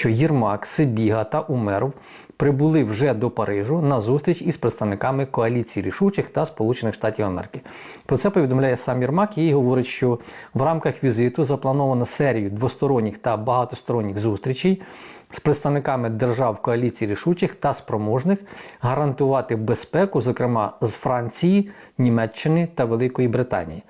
що Єрмак, Сибіга та Умеров прибули вже до Парижу на зустріч із представниками коаліції рішучих та Сполучених Штатів Америки. Про це повідомляє сам Єрмак і говорить, що в рамках візиту заплановано серію двосторонніх та багатосторонніх зустрічей з представниками держав коаліції рішучих та спроможних гарантувати безпеку, зокрема з Франції, Німеччини та Великої Британії.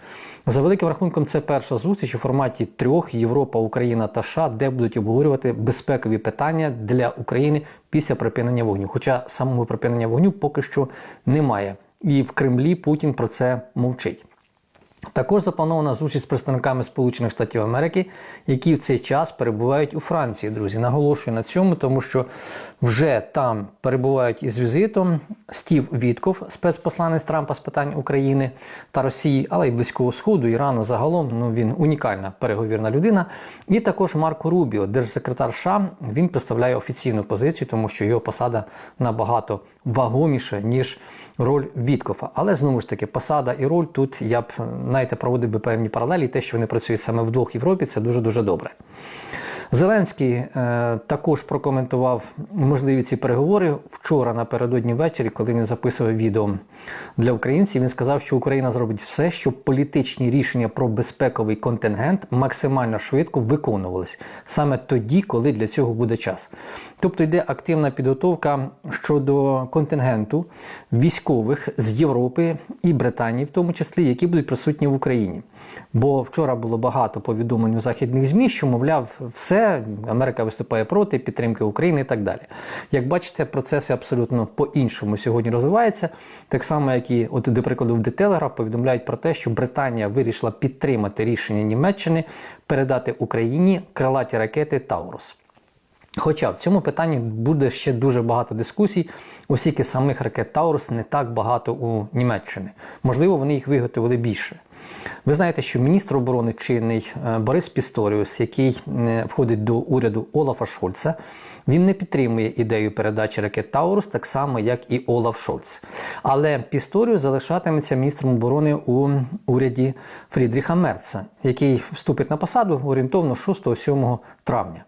За великим рахунком, це перша зустріч у форматі трьох Європа, Україна та США, де будуть обговорювати безпекові питання для України після припинення вогню. Хоча самого припинення вогню поки що немає. І в Кремлі Путін про це мовчить. Також запланована зустріч з представниками Сполучених Штатів Америки, які в цей час перебувають у Франції. Друзі, наголошую на цьому, тому що вже там перебувають із візитом Стів Вітков, спецпосланець Трампа з питань України та Росії, але й Близького Сходу, Ірану загалом. Ну він унікальна переговірна людина. І також Марко Рубіо, держсекретар США, він представляє офіційну позицію, тому що його посада набагато вагоміша, ніж роль Віткофа. Але знову ж таки, посада і роль тут я б знаєте, проводив би певні паралелі. Те, що вони працюють саме в Європі, це дуже дуже добре. Зеленський е, також прокоментував можливі ці переговори вчора напередодні ввечері, коли він записував відео для українців. Він сказав, що Україна зробить все, щоб політичні рішення про безпековий контингент максимально швидко виконувались саме тоді, коли для цього буде час. Тобто йде активна підготовка щодо контингенту військових з Європи і Британії, в тому числі, які будуть присутні в Україні. Бо вчора було багато повідомлень у західних змі, що мовляв, все. Америка виступає проти підтримки України і так далі. Як бачите, процеси абсолютно по-іншому сьогодні розвиваються. Так само, як і, от, до прикладу, в Детелеграф повідомляють про те, що Британія вирішила підтримати рішення Німеччини передати Україні крилаті ракети Таурус. Хоча в цьому питанні буде ще дуже багато дискусій, оскільки самих ракет Таурус не так багато у Німеччини. Можливо, вони їх виготовили більше. Ви знаєте, що міністр оборони чинний Борис Пісторіус, який входить до уряду Олафа Шольца, він не підтримує ідею передачі ракет Таурус, так само, як і Олаф Шольц. Але Пісторіус залишатиметься міністром оборони у уряді Фрідріха Мерца, який вступить на посаду орієнтовно 6-7 травня.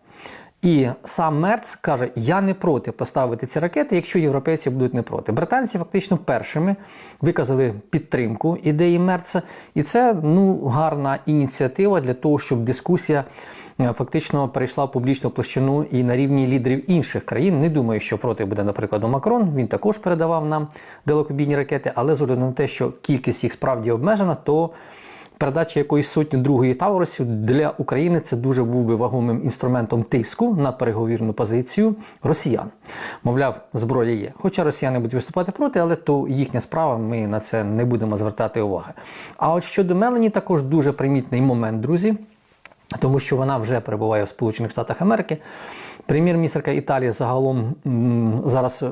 І сам Мерц каже: я не проти поставити ці ракети, якщо європейці будуть не проти. Британці фактично першими виказали підтримку ідеї Мерца, і це ну гарна ініціатива для того, щоб дискусія фактично перейшла в публічну площину і на рівні лідерів інших країн. Не думаю, що проти буде, наприклад, Макрон. Він також передавав нам далекобійні ракети, але з огляду на те, що кількість їх справді обмежена, то передача якоїсь сотні другої Таурусів для України це дуже був би вагомим інструментом тиску на переговірну позицію росіян. Мовляв, зброя є. Хоча росіяни будуть виступати проти, але то їхня справа, ми на це не будемо звертати уваги. А от щодо Мелані, також дуже примітний момент, друзі. Тому що вона вже перебуває в Сполучених Штатах Америки. Прем'єр-міністрка Італії загалом зараз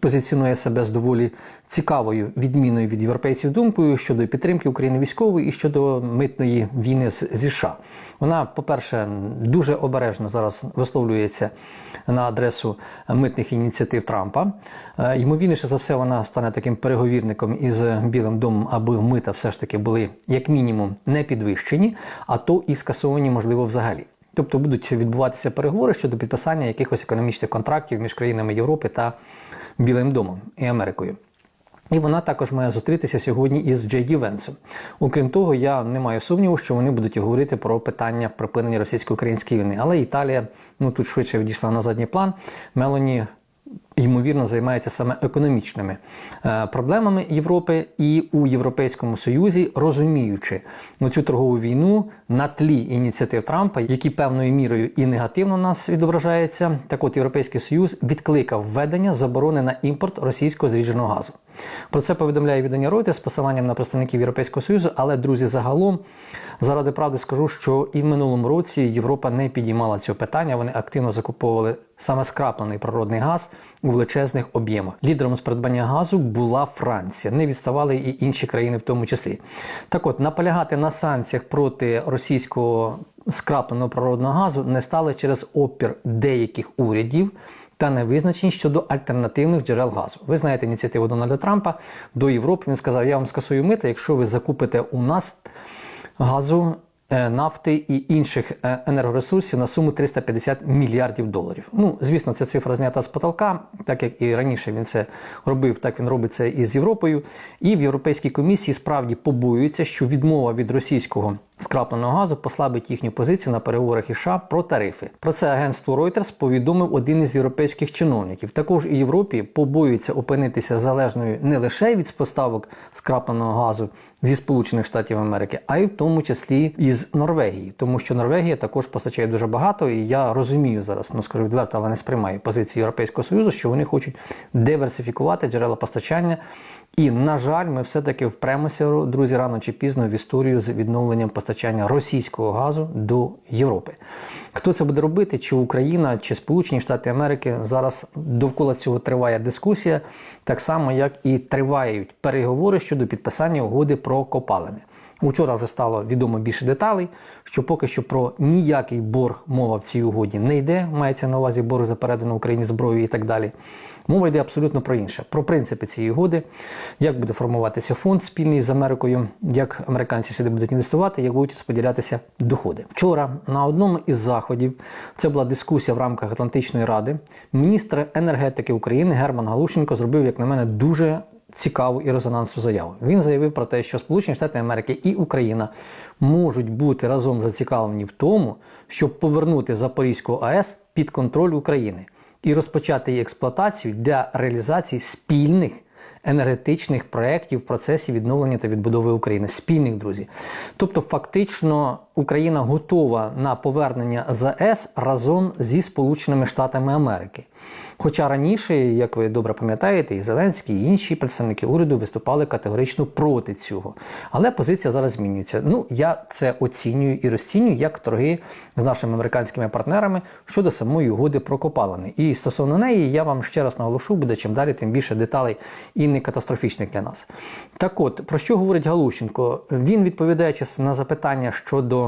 позиціонує себе з доволі цікавою відміною від європейців думкою щодо підтримки України військової і щодо митної війни з США. Вона, по-перше, дуже обережно зараз висловлюється на адресу митних ініціатив Трампа. Е, Ймовірніше за все, вона стане таким переговірником із Білим домом, аби мита все ж таки були як мінімум не підвищені, а то і скасовані, можливо, взагалі. Тобто будуть відбуватися переговори щодо підписання якихось економічних контрактів між країнами Європи та Білим домом і Америкою. І вона також має зустрітися сьогодні із Джей Ді Венсом. Окрім того, я не маю сумніву, що вони будуть говорити про питання припинення російсько-української війни. Але Італія ну тут швидше відійшла на задній план. Мелоні. Ймовірно, займається саме економічними е, проблемами Європи і у Європейському Союзі, розуміючи ну, цю торгову війну на тлі ініціатив Трампа, які певною мірою і негативно у нас відображається, Так от Європейський Союз відкликав введення заборони на імпорт російського зрідженого газу. Про це повідомляє видання Reuters з посиланням на представників Європейського Союзу. Але, друзі, загалом, заради правди скажу, що і в минулому році Європа не підіймала цього питання. Вони активно закуповували саме скраплений природний газ у величезних об'ємах. Лідером з придбання газу була Франція. Не відставали і інші країни, в тому числі. Так от наполягати на санкціях проти російського скрапленого природного газу не стали через опір деяких урядів та невизначеність щодо альтернативних джерел газу. Ви знаєте ініціативу Дональда Трампа до Європи. Він сказав: Я вам скасую мита, якщо ви закупите у нас газу е, нафти і інших е, енергоресурсів на суму 350 мільярдів доларів. Ну, звісно, ця цифра знята з потолка, так як і раніше він це робив, так він робить це і з Європою. І в Європейській комісії справді побоюються, що відмова від російського скрапленого газу послабить їхню позицію на переговорах із США про тарифи. Про це агентство Reuters повідомив один із європейських чиновників. Також і Європі побоюються опинитися залежною не лише від поставок скрапленого газу зі Сполучених Штатів Америки, а й в тому числі із Норвегії, тому що Норвегія також постачає дуже багато, і я розумію зараз, ну скажу відверто, але не сприймаю позиції Європейського Союзу, що вони хочуть диверсифікувати джерела постачання. І, на жаль, ми все-таки впремося, друзі, рано чи пізно в історію з відновленням постачання російського газу до Європи. Хто це буде робити? Чи Україна, чи Сполучені Штати Америки? Зараз довкола цього триває дискусія, так само як і тривають переговори щодо підписання угоди про копалини. Учора вже стало відомо більше деталей, що поки що про ніякий борг мова в цій угоді не йде. Мається на увазі борг за передану Україні зброю і так далі. Мова йде абсолютно про інше, про принципи цієї угоди, як буде формуватися фонд спільний з Америкою, як американці сюди будуть інвестувати, як будуть розподілятися доходи. Вчора на одному із заходів це була дискусія в рамках Атлантичної ради. Міністр енергетики України Герман Галущенко зробив, як на мене, дуже цікаву і резонансну заяву. Він заявив про те, що Сполучені Штати Америки і Україна можуть бути разом зацікавлені в тому, щоб повернути Запорізьку АЕС під контроль України і розпочати її експлуатацію для реалізації спільних енергетичних проєктів в процесі відновлення та відбудови України. Спільних друзі. Тобто, фактично, Україна готова на повернення ЗАЕС разом зі Сполученими Штатами Америки. Хоча раніше, як ви добре пам'ятаєте, і Зеленський, і інші представники уряду виступали категорично проти цього. Але позиція зараз змінюється. Ну, я це оцінюю і розцінюю як торги з нашими американськими партнерами щодо самої угоди про копалини. І стосовно неї я вам ще раз наголошу, буде чим далі, тим більше деталей і не катастрофічних для нас. Так от, про що говорить Галущенко? Він відповідаючи на запитання щодо.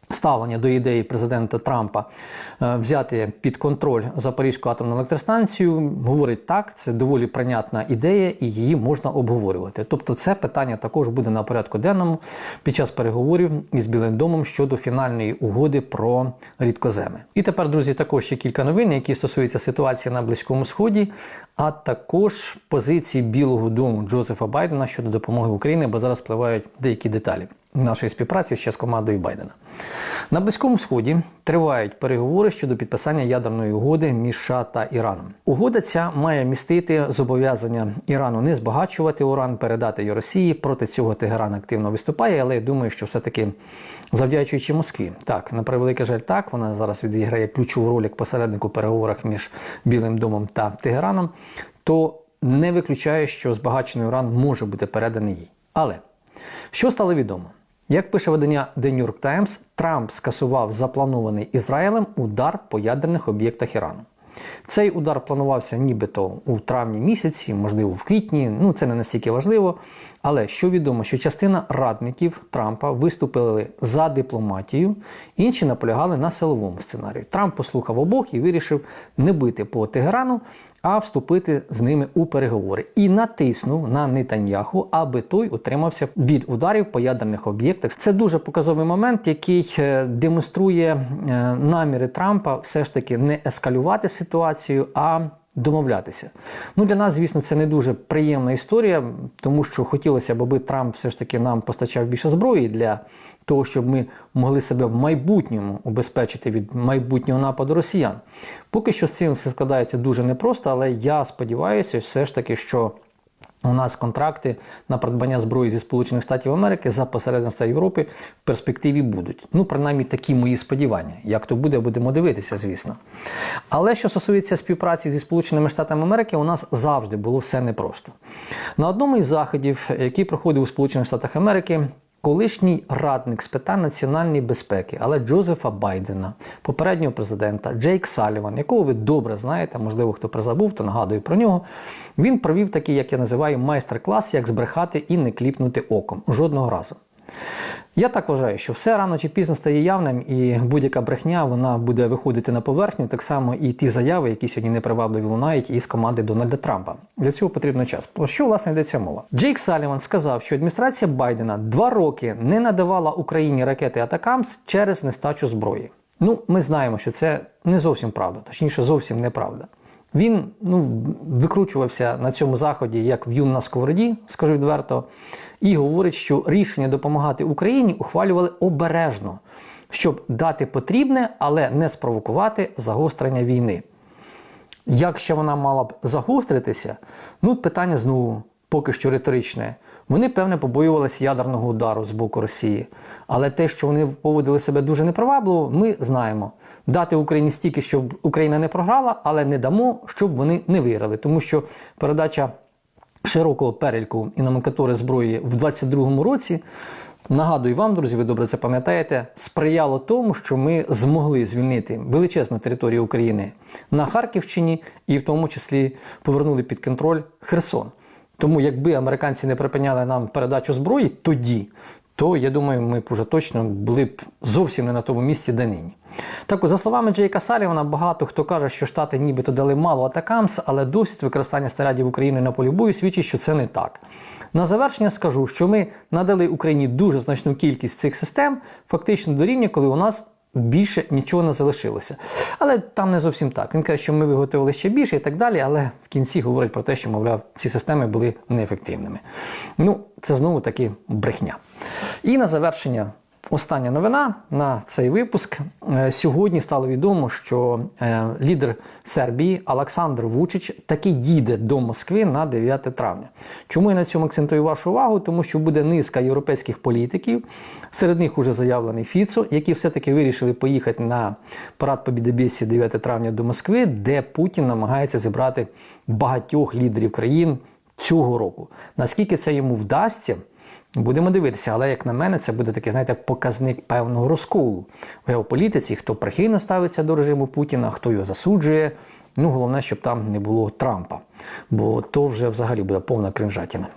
Ставлення до ідеї президента Трампа е, взяти під контроль Запорізьку атомну електростанцію говорить так, це доволі прийнятна ідея, і її можна обговорювати. Тобто, це питання також буде на порядку денному під час переговорів із Білим домом щодо фінальної угоди про рідкоземи. І тепер, друзі, також ще кілька новин, які стосуються ситуації на Близькому Сході, а також позиції Білого Дому Джозефа Байдена щодо допомоги Україні, бо зараз впливають деякі деталі нашої співпраці ще з командою Байдена. На Близькому Сході тривають переговори щодо підписання ядерної угоди між США та Іраном. Угода ця має містити зобов'язання Ірану не збагачувати уран, передати його Росії. Проти цього Тегеран активно виступає, але я думаю, що все-таки завдячуючи Москві. Так, на превеликий жаль, так вона зараз відіграє ключову роль як посередник у переговорах між Білим домом та Тегераном, то не виключає, що збагачений уран може бути переданий їй. Але що стало відомо? Як пише видання The New York Times, Трамп скасував запланований Ізраїлем удар по ядерних об'єктах Ірану. Цей удар планувався нібито у травні місяці, можливо, в квітні. Ну це не настільки важливо. Але що відомо, що частина радників Трампа виступили за дипломатію, інші наполягали на силовому сценарію. Трамп послухав обох і вирішив не бити по Тегерану, а вступити з ними у переговори і натиснув на Нетаньяху, аби той утримався від ударів по ядерних об'єктах. Це дуже показовий момент, який е, демонструє е, наміри Трампа все ж таки не ескалювати ситуацію, а домовлятися. Ну для нас, звісно, це не дуже приємна історія, тому що хотілося б, аби Трамп все ж таки нам постачав більше зброї для того, щоб ми могли себе в майбутньому убезпечити від майбутнього нападу росіян. Поки що з цим все складається дуже непросто, але я сподіваюся, все ж таки, що. У нас контракти на придбання зброї зі Сполучених Штатів Америки за посередництва Європи в перспективі будуть. Ну, принаймні, такі мої сподівання. Як то буде, будемо дивитися, звісно. Але що стосується співпраці зі Сполученими Штатами Америки, у нас завжди було все непросто. На одному із заходів, який проходив у Сполучених Штатах Америки, Колишній радник з питань національної безпеки, але Джозефа Байдена, попереднього президента Джейк Саліван, якого ви добре знаєте, можливо, хто призабув, то нагадую про нього. Він провів такий, як я називаю, майстер-клас, як збрехати і не кліпнути оком жодного разу. Я так вважаю, що все рано чи пізно стає явним, і будь-яка брехня вона буде виходити на поверхню, так само і ті заяви, які сьогодні непривабливі лунають із команди Дональда Трампа. Для цього потрібно час. Про що власне йдеться мова? Джейк Саліван сказав, що адміністрація Байдена два роки не надавала Україні ракети Атакамс через нестачу зброї. Ну, ми знаємо, що це не зовсім правда, точніше, зовсім неправда. Він ну, викручувався на цьому заході як в'юн на сковороді, скажу відверто, і говорить, що рішення допомагати Україні ухвалювали обережно, щоб дати потрібне, але не спровокувати загострення війни. Як ще вона мала б загостритися? Ну, питання знову поки що риторичне. Вони, певне, побоювалися ядерного удару з боку Росії. Але те, що вони поводили себе дуже непривабливо, ми знаємо. Дати Україні стільки, щоб Україна не програла, але не дамо, щоб вони не виграли. Тому що передача широкого перельку і номенклатури зброї в 22-му році. Нагадую вам, друзі, ви добре це пам'ятаєте, сприяло тому, що ми змогли звільнити величезну територію України на Харківщині і в тому числі повернули під контроль Херсон. Тому, якби американці не припиняли нам передачу зброї тоді, то я думаю, ми б уже точно були б зовсім не на тому місці, де нині. Так, за словами Джейка Салівана, багато хто каже, що Штати нібито дали мало атакамс, але досвід використання снарядів України на полі бою свідчить, що це не так. На завершення скажу, що ми надали Україні дуже значну кількість цих систем, фактично до рівня, коли у нас більше нічого не залишилося. Але там не зовсім так. Він каже, що ми виготовили ще більше і так далі, але в кінці говорить про те, що, мовляв, ці системи були неефективними. Ну, це знову таки брехня. І на завершення. Остання новина на цей випуск. Е, Сьогодні стало відомо, що е, лідер Сербії Олександр Вучич таки їде до Москви на 9 травня. Чому я на цьому акцентую вашу увагу? Тому що буде низка європейських політиків, серед них уже заявлений Фіцо, які все-таки вирішили поїхати на парад Побідобєсі 9 травня до Москви, де Путін намагається зібрати багатьох лідерів країн цього року. Наскільки це йому вдасться? Будемо дивитися, але як на мене, це буде такий, знаєте, показник певного розколу в геополітиці, хто прихильно ставиться до режиму Путіна, хто його засуджує. Ну, головне, щоб там не було Трампа, бо то вже взагалі буде повна кринжатіна.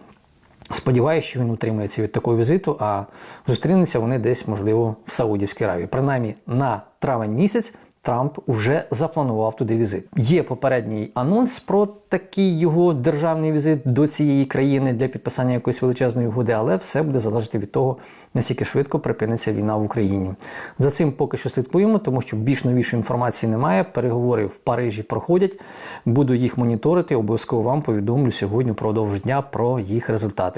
Сподіваюся, що він утримується від такого візиту, а зустрінуться вони десь, можливо, в Саудівській Аравії. Принаймні на травень місяць Трамп вже запланував туди візит. Є попередній анонс про такий його державний візит до цієї країни для підписання якоїсь величезної угоди, але все буде залежати від того, наскільки швидко припиниться війна в Україні. За цим поки що слідкуємо, тому що більш новішої інформації немає. Переговори в Парижі проходять. Буду їх моніторити. Обов'язково вам повідомлю сьогодні впродовж дня про їх результати.